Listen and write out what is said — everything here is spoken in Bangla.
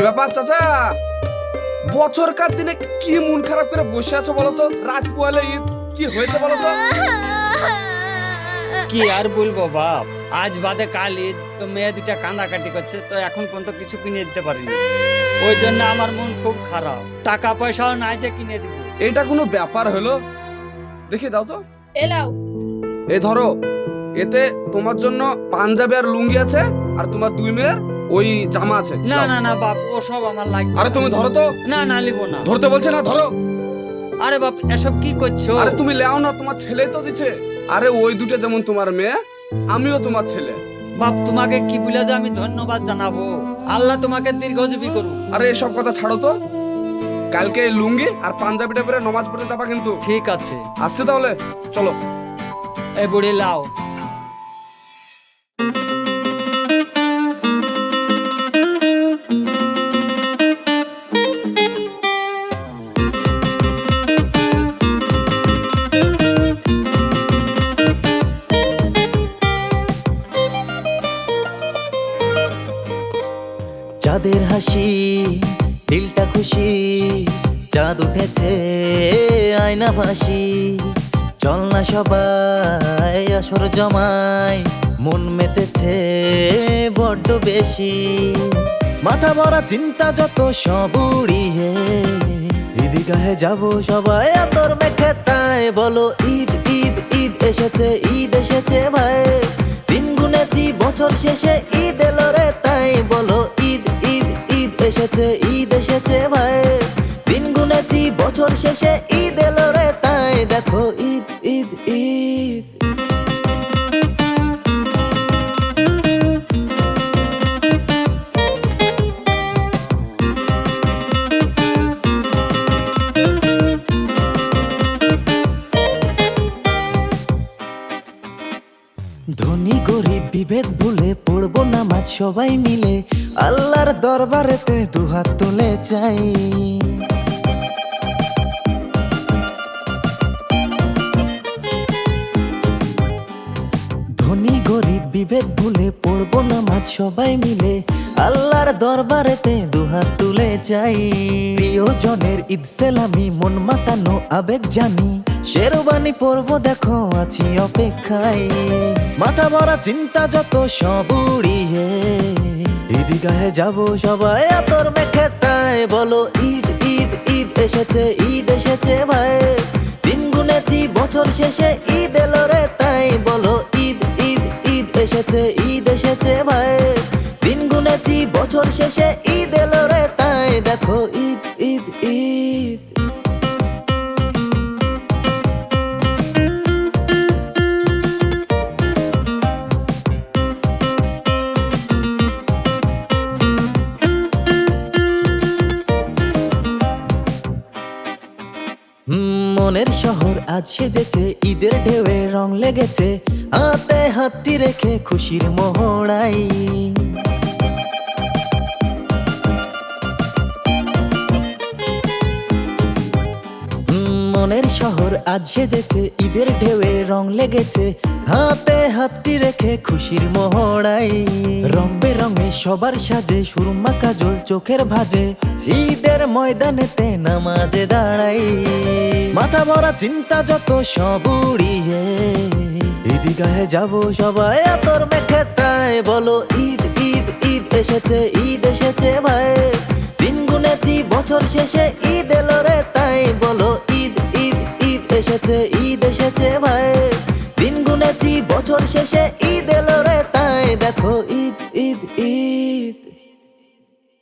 কি ব্যাপার চাচা? বছরকার দিনে কি মন খারাপ করে বসে আছো বলো তো? রাত পোয়ালে ঈদ কি হয়েছে বলো তো? কি আর বলব বাপ? আজ বাদে কাল ঈদ তো মেয়ে দুটা কান্দাকাটি করছে তো এখন পর্যন্ত কিছু কিনে দিতে পারিনি। ওই জন্য আমার মন খুব খারাপ। টাকা পয়সাও নাই যে কিনে দিব। এটা কোনো ব্যাপার হলো? দেখি দাও তো। এলাও এই ধরো এতে তোমার জন্য পাঞ্জাবি আর লুঙ্গি আছে আর তোমার দুই মেয়ের ওই জামা আছে না না না বাপ ও সব আমার লাগবে। আরে তুমি ধরো তো। না না নিব না। ধরতে বলছে না ধরো। আরে বাপ এসব কি করছ? আরে তুমি লেও না তোমার ছেলেই তো দিছে। আরে ওই দুটো যেমন তোমার মেয়ে আমিও তোমার ছেলে। বাপ তোমাকে কি বলে যে আমি ধন্যবাদ জানাব? আল্লাহ তোমাকে দীর্ঘজীবী করুন আরে এসব কথা ছাড়ো তো। কালকে এই লুঙ্গি আর পাঞ্জাবিটা পরে নমাজ পড়তে যাবা কিন্তু। ঠিক আছে। আসছে তাহলে চলো। এই বুড়ি লাও। চাঁদের হাসি, দিলটা খুশি, চাঁদ উঠেছে, আয়না ফাঁসি চল না সবাই, আসর জমাই, মন মেতেছে বড্ড বেশি। মাথা ভরা চিন্তা যত সব উড়িয়ে, ঈদগাহে যাব সবাই, আতর মেখে তাই বলো, ঈদ ঈদ ঈদ এসেছে ঈদ এসেছে ভাই। দিন গুনেছি, বছর শেষে ঈদ এলো রে তাই বলো ঈদ ঈদ ঈদ এসেছে, ঈদ এসেছে ভাই। দিন গুনেছি, বছর শেষে ঈদ এলো রে তাই। দেখো, ঈদ ঈদ ঈদ। ধনী গরিব বিভেদ ভুলে পড়ব নামাজ সবাই মিলে। আল্লাহর দরবারেতে দুহাত তুলে চাই। ধনী গরিব বিভেদ ভুলে পড়ব নামাজ সবাই মিলে। আল্লাহর দরবারেতে দুহাত তুলে যাই প্রিয়জনের ঈদ সেলামি, মন মাতানো, আবেগ জানি। শেরবানি পড়ব দেখো, আছি অপেক্ষায়। মাথা ভরা চিন্তা যত সব উড়িয়ে। ঈদগাহে যাব সবাই আতর মেখে তাই বলো, ঈদ ঈদ ঈদ এসেছে ঈদ এসেছে ভাই। দিন গুনেছি, বছর শেষে ঈদ এলো রে তাই। বলো, ঈদ ঈদ ঈদ এসেছে ঈদ এসেছে ভাই। দিন গুনেছি, বছর শেষে ঈদ এলো রে তাই। দেখো মনের শহর আজ সেজেছে ঈদের ঢেউয়ে রং লেগেছে। হাতে হাতটি রেখে খুশির মোহড়াই মনের শহর আজ সেজেছে, ঈদের ঢেউয়ে রং লেগেছে। হাতে হাতটি রেখে খুশির মোহড়াই রং বেরঙে সবার সাজে, সুরমা কাজল চোখের ভাজে। ঈদের ময়দানেতে নামাজে দাঁড়াই। মাথা ভরা চিন্তা যত সব উড়িয়ে। ঈদগাহে যাব সবাই আতর মেখে তাই। বলো, ঈদ ঈদ ঈদ এসেছে ঈদ এসেছে ভাই। দিন গুনেছি, বছর শেষে ঈদ এলো রে তাই। বলো ঈদ ঈদ ঈদ এসেছে ঈদ এসেছে ভাই। দিন গুনেছি বছর শেষে